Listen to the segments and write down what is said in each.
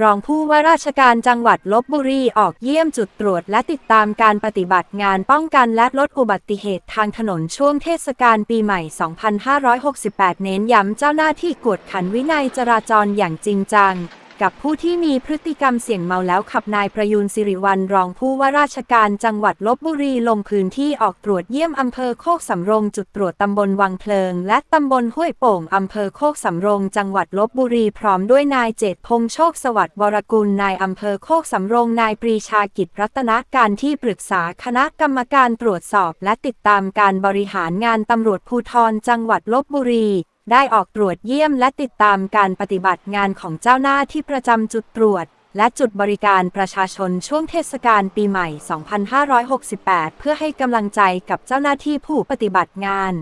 รองผู้ว่าราชการจังหวัดลบบุรีออกเยี่ยมจุดตรวจและติดตามการปฏิบัติงานป้องกันและลดอุบัติเหตุทางถนนช่วงเทศกาลปีใหม่ 2568 เน้นย้ำเจ้าหน้าที่กวดขันวินัยจราจรอย่างจริงจัง กับผู้ที่มีพฤติกรรมเสี่ยงเมาแล้วขับนายประยูนสิริวัลรองผู้ว่าราชการจังหวัดลบบุรีลงพื้นที่ออกตรวจเยี่ยมอำเภอโคกสำโรงจุดตรวจตำบลวังเพลิง และตำบลห้วยโป่งอำเภอโคกสำโรงจังหวัดลบบุรีพร้อมด้วยนายเจตพงษ์โชคสวัสดิ์วรกุลนายอำเภอโคกสำโรงนายปรีชากิจรัตนการที่ปรึกษาคณะกรรมการตรวจสอบ และติดตามการบริหารงานตำรวจภูธรจังหวัดลบบุรี ได้ออกตรวจเยี่ยมและติดตามการปฏิบัติงานของเจ้าหน้าที่ประจำจุดตรวจ และจุดบริการประชาชนช่วงเทศกาลปีใหม่ 2568 เพื่อให้กำลังใจกับเจ้าหน้าที่ผู้ปฏิบัติงาน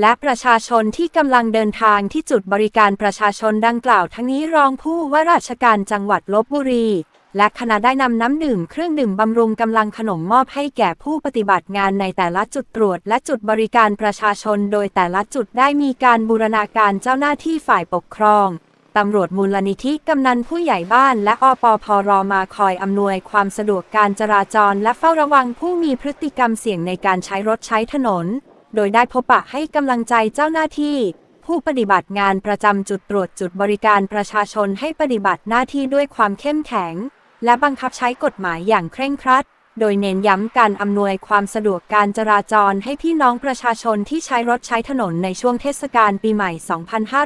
และประชาชนที่กำลังเดินทางที่จุดบริการประชาชนดังกล่าวทั้งนี้รองผู้ว่าราชการจังหวัดลบบุรี และคณะได้นำน้ำดื่มเครื่องดื่มบำรุงกำลังขนมมอบให้แก่ผู้ปฏิบัติงานในแต่ละจุดตรวจ และจุดบริการประชาชน โดยแต่ละจุดได้มีการบูรณาการเจ้าหน้าที่ฝ่ายปกครองตำรวจมูลนิธิกำนันผู้ใหญ่บ้านและอปพรมาคอยอำนวยความสะดวกการจราจร และเฝ้าระวังผู้มีพฤติกรรมเสี่ยงในการใช้รถใช้ถนน โดยได้พบปะให้กำลังใจเจ้าหน้าที่ ผู้ปฏิบัติงานประจำจุดตรวจจุดบริการประชาชนให้ปฏิบัติหน้าที่ด้วยความเข้มแข็ง และบังคับใช้กฎหมายอย่างเคร่งครัด โดยเน้นย้ำการอำนวยความสะดวกการจราจรให้พี่น้องประชาชนที่ใช้รถใช้ถนนในช่วงเทศกาลปีใหม่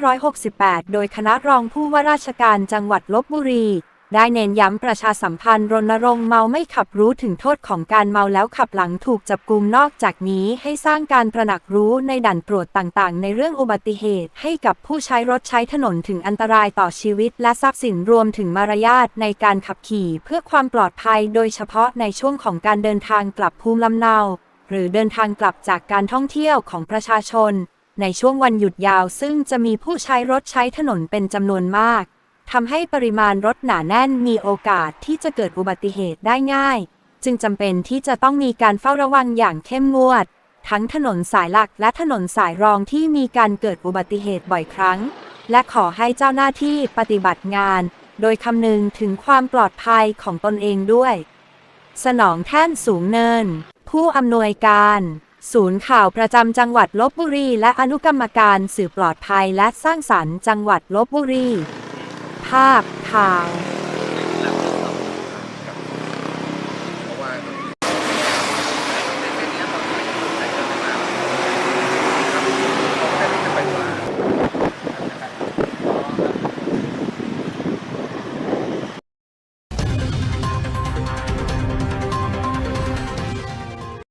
2568 โดยคณะรองผู้ว่าราชการจังหวัดลบบุรี ได้เน้นย้ำประชาสัมพันธ์รณรงค์เมาไม่ขับรู้ถึงโทษของการเมาแล้วขับหลังถูกจับกุมนอกจากนี้ให้สร้างการตระหนักรู้ในด่านตรวจต่างๆ ในเรื่องอุบัติเหตุ ให้กับผู้ใช้รถใช้ถนนถึงอันตรายต่อชีวิต และทรัพย์สินรวมถึงมารยาทในการขับขี่เพื่อความปลอดภัย โดยเฉพาะในช่วงของการเดินทางกลับภูมิลำเนา หรือเดินทางกลับจากการท่องเที่ยวของประชาชน ในช่วงวันหยุดยาว ซึ่งจะมีผู้ใช้รถใช้ถนนเป็นจำนวนมากำให้ปริมาณรถหนาแน่นมีโอกาสที่จะเกิดอุบัติเหตุได้ง่าย จึงจำเป็นที่จะต้องมีการเฝ้าระวังอย่างเข้มงวด ทั้งถนนสายหลักและถนนสายรองที่มีการเกิดอุบัติเหตุบ่อยครั้ง และขอให้เจ้าหน้าที่ปฏิบัติงาน โดยคำนึงถึงความปลอดภัยของตนเองด้วย สนองแท่นสูงเนิน ผู้อำนวยการ ศูนย์ข่าวประจำจังหวัดลบบุรี และอนุกรรมการสื่อปลอดภัยและสร้างสรรค์จังหวัดลบบุรี ภาพข่าว